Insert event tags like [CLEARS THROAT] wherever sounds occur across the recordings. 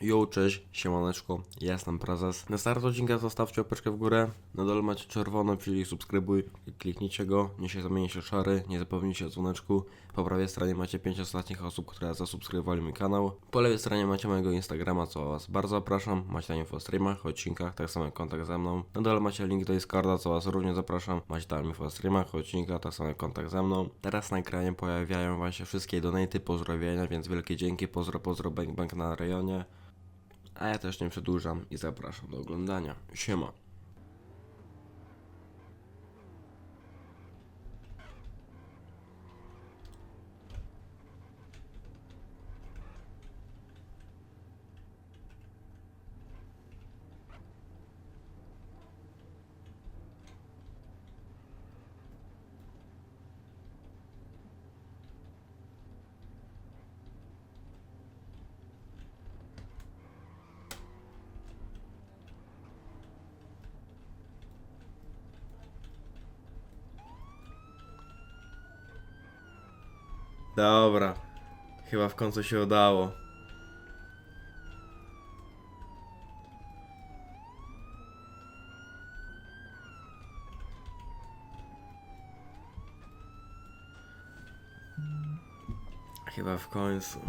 Jo, cześć, siemaneczko, ja jestem prezes. Na start odcinka zostawcie łapeczkę w górę, na dole macie czerwony przycisk subskrybuj, kliknijcie go, niech się zamieni się szary, nie zapomnijcie o dzwoneczku. Po prawej stronie macie 5 ostatnich osób, które zasubskrybowali mój kanał. Po lewej stronie macie mojego Instagrama, co was bardzo zapraszam. Macie tam info o streamach, odcinkach, tak samo jak kontakt ze mną. Na dole macie link do Discorda, co was również zapraszam. Macie tam info o streamach, odcinkach, tak samo jak kontakt ze mną. Teraz na ekranie pojawiają wam się wszystkie donaty, pozdrowienia, więc wielkie dzięki, pozdro, pozdro, bank, bank na rejonie. A ja też nie przedłużam i zapraszam do oglądania. Siema. Dobra. Chyba w końcu się udało. Chyba w końcu.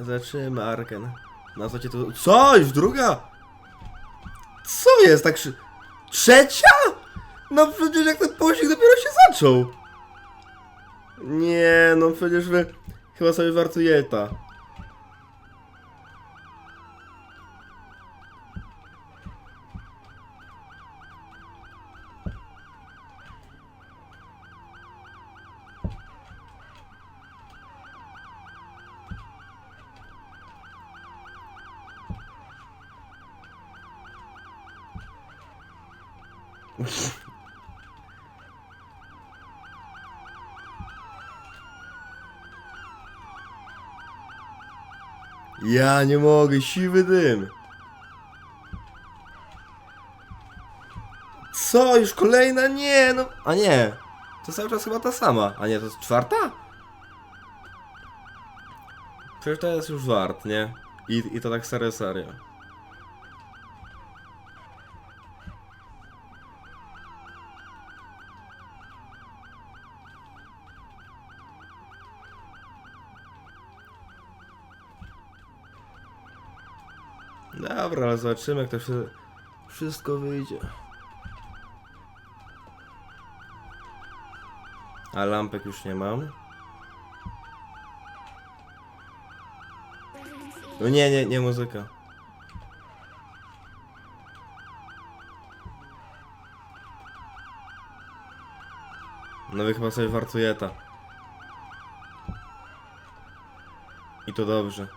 Zaczynamy Arken. Na co cię tu... Co? Już druga? Co jest? Tak. Trzecia? No przecież jak ten pościg dopiero się zaczął. Nie, no przecież wy... Chyba sobie wartujeta. Ja nie mogę, siwy dym. Co? Już kolejna? Nie, no. A nie. To cały czas chyba ta sama. A nie, to jest czwarta? Przecież to jest już wart, nie? I, i to tak serio, serio. Dobra, ale zobaczymy jak to wszy- wszystko wyjdzie. A lampek już nie mam. No nie, nie, nie muzyka. No wy chyba sobie wartujeta. I to dobrze.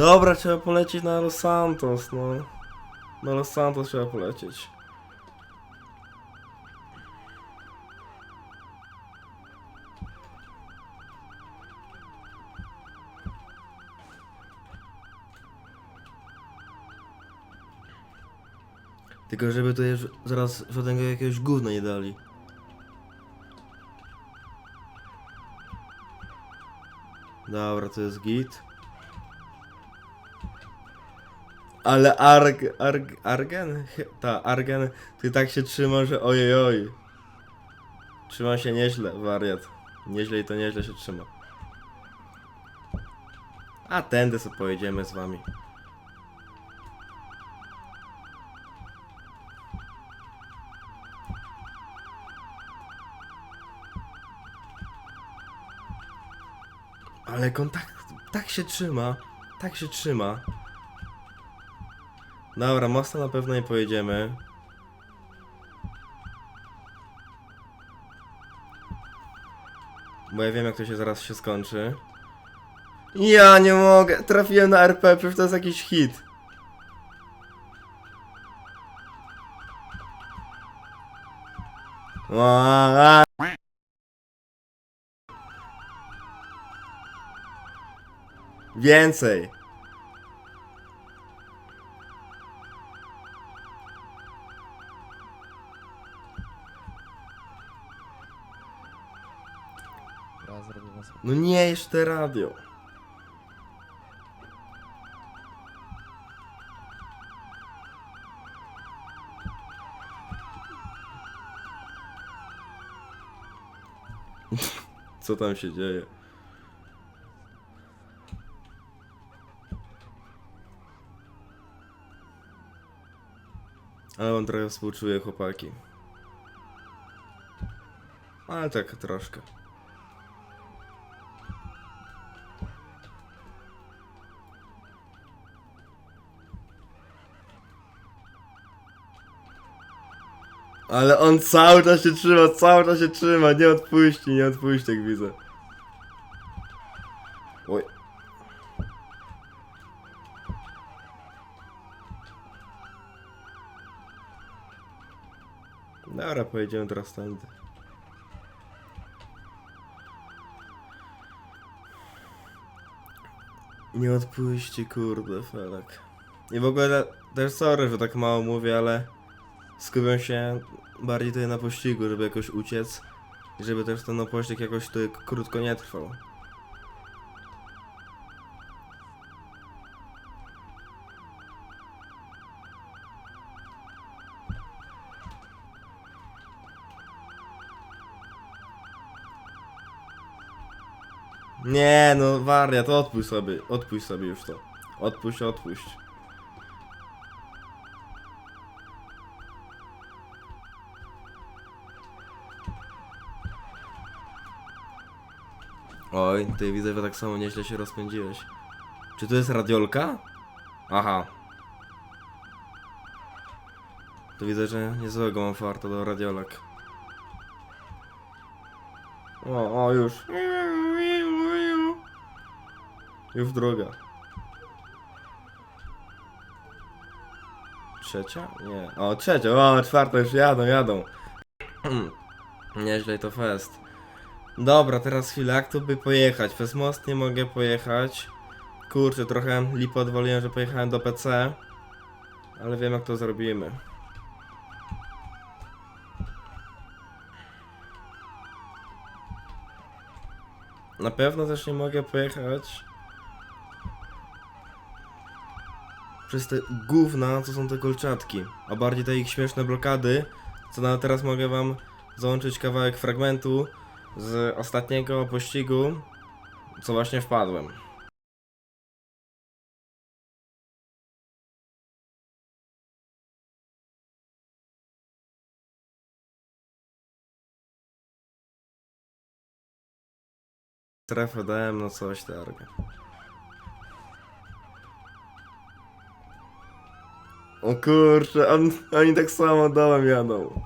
Dobra, trzeba polecieć na Los Santos, no. Na Los Santos trzeba polecieć. Tylko żeby już zaraz żadnego jakiegoś gówna nie dali. Dobra, to jest git. Ale Arg, Arg, Argen? Ta, Argen, ty tak się trzyma, że ojej oj. Trzyma się nieźle, wariat. Nieźle i to nieźle się trzyma. A tędy sobie pojedziemy z wami. Ale jak on tak, tak się trzyma, tak się trzyma. Dobra, mostem na pewno nie pojedziemy. Bo ja wiem jak to się zaraz się skończy. Ja nie mogę, trafiłem na RP, przecież to jest jakiś hit. Więcej. No nie, jeszcze radio. [LAUGHS] Co tam się dzieje? Ale on trochę współczuje chłopaki. Ale tak troszkę. Ale on cały czas się trzyma, cały czas się trzyma, nie odpuści, nie odpuści, jak widzę. Oj. Dobra, pojedziemy teraz tędy. Nie odpuści, kurde, Felek. I w ogóle też sorry, że tak mało mówię, ale skupiam się bardziej tutaj na pościgu, żeby jakoś uciec i żeby też ten pościg jakoś tutaj krótko nie trwał. Nie, no wariat, odpuść sobie, odpuść sobie już to. Odpuść, odpuść. Oj, tutaj widzę, że tak samo nieźle się rozpędziłeś. Czy to jest radiolka? Aha. To widzę, że niezłego mam farta do radiolek. O, o, już. Już droga. Trzecia? Nie. O, trzecia, o, czwarta już jadą, jadą. [CLEARS THROAT] Nieźle to fest. Dobra, teraz chwilę, jak tu by pojechać? Przez most nie mogę pojechać. Kurczę, trochę lipę odwaliłem, że pojechałem do PC. Ale wiem jak to zrobimy. Na pewno też nie mogę pojechać przez te gówna, co są te kolczatki, a bardziej te ich śmieszne blokady, co nawet teraz mogę wam załączyć kawałek fragmentu z ostatniego pościgu, co właśnie wpadłem. Trefę dałem, no coś targa. O kurczę, on, oni tak samo dołem jadą.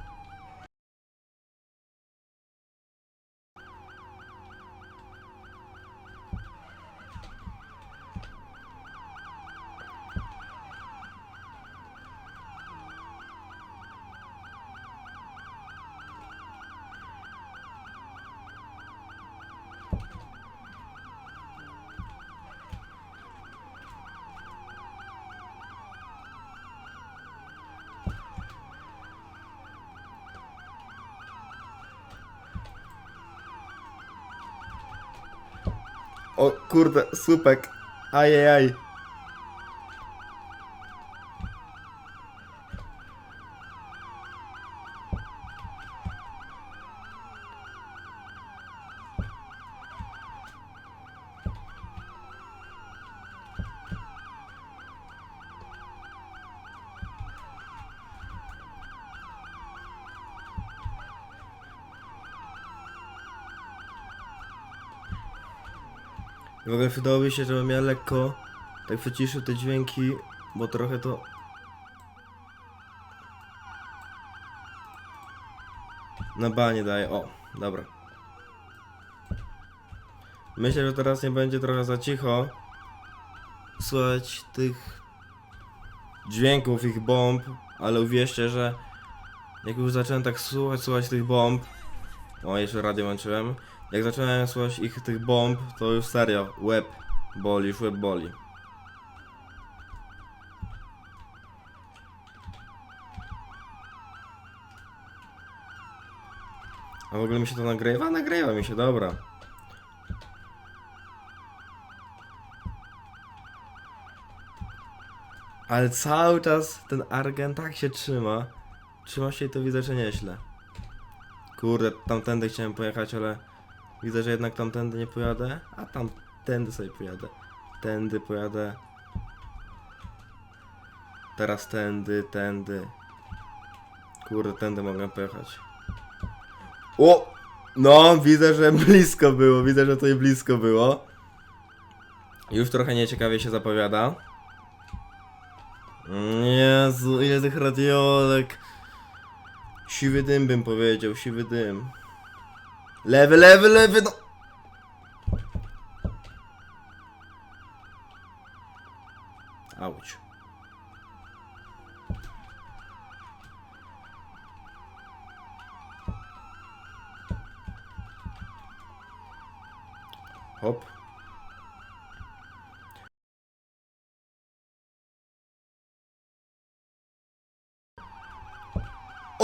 O kurde, słupek. Ajajaj. W ogóle wydałoby się, żebym ja lekko tak wyciszył te dźwięki, bo trochę to... Na banie daje, o, dobra. Myślę, że teraz nie będzie trochę za cicho. Słychać tych dźwięków, ich bomb, ale uwierzcie, że jak już zacząłem tak słuchać, słuchać tych bomb, o jeszcze radio łączyłem, jak zacząłem słuchać ich tych bomb, to już serio, łeb boli, już łeb boli. A w ogóle mi się to nagrywa? Nagrywa mi się, dobra. Ale cały czas ten Argen tak się trzyma. Trzyma się i to widzę, że nieźle. Kurde, tamtędy chciałem pojechać, ale widzę, że jednak tamtędy nie pojadę. A tamtędy sobie pojadę. Tędy pojadę. Teraz tędy, tędy. Kurde, tędy mogę pojechać. O! No, widzę, że blisko było. Widzę, że tutaj blisko było. Już trochę nieciekawie się zapowiada. Jezu, ile tych radiolek. Siwy dym bym powiedział, siwy dym. Lewy, lewy, lewy, no.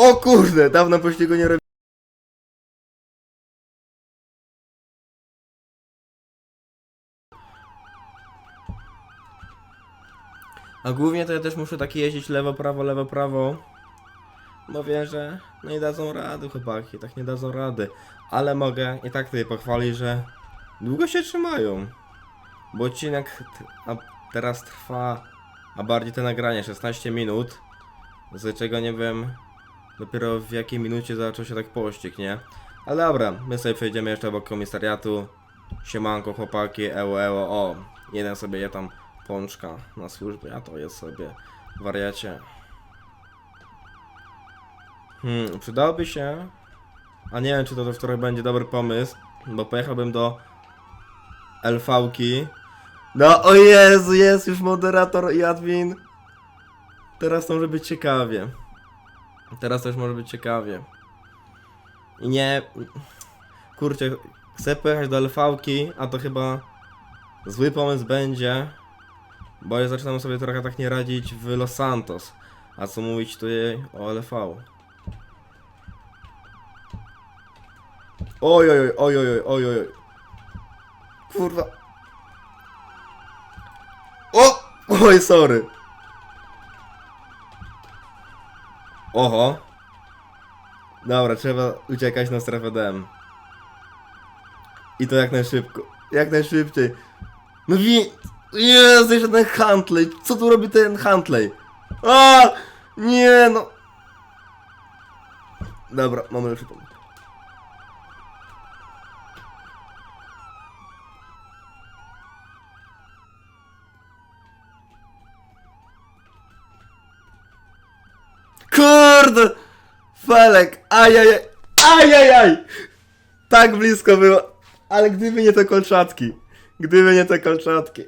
O kurde, dawno pościgu nie robię. A głównie to ja też muszę tak jeździć lewo, prawo, lewo, prawo. Bo wiem, że no nie dadzą rady chłopaki, tak nie dadzą rady. Ale mogę i tak tutaj pochwalić, że długo się trzymają. Bo odcinek teraz trwa, a bardziej to nagranie 16 minut. Z czego nie wiem dopiero w jakiej minucie zaczął się tak pościg, nie? Ale dobra, my sobie przejdziemy jeszcze obok komisariatu. Siemanko chłopaki, eło eło, o. Jeden sobie je tam pączka na służbie, a to jest sobie wariacie. Hmm, przydałoby się, a nie wiem czy to, to wczoraj będzie dobry pomysł, bo pojechałbym do LV-ki. No o Jezu, jest już moderator i admin. Teraz to może być ciekawie. Teraz też może być ciekawie. I nie. Kurczę, chcę pojechać do LV-ki, a to chyba zły pomysł będzie. Bo ja zaczynam sobie trochę tak nie radzić w Los Santos. A co mówić tutaj o LV? Oj, oj, oj, oj, oj, oj. Kurwa. O! Oj, sorry. Oho. Dobra, trzeba uciekać na strefę DM. I to jak najszybko. Jak najszybciej. No wi... Jezu, jeszcze ten Huntley. Co tu robi ten Huntley? A! Nie no. Dobra, mamy lepszy pomysł. Kurde! Felek! Ajajaj! Ajajaj! Tak blisko było! Ale gdyby nie te kolczatki. Gdyby nie te kolczatki.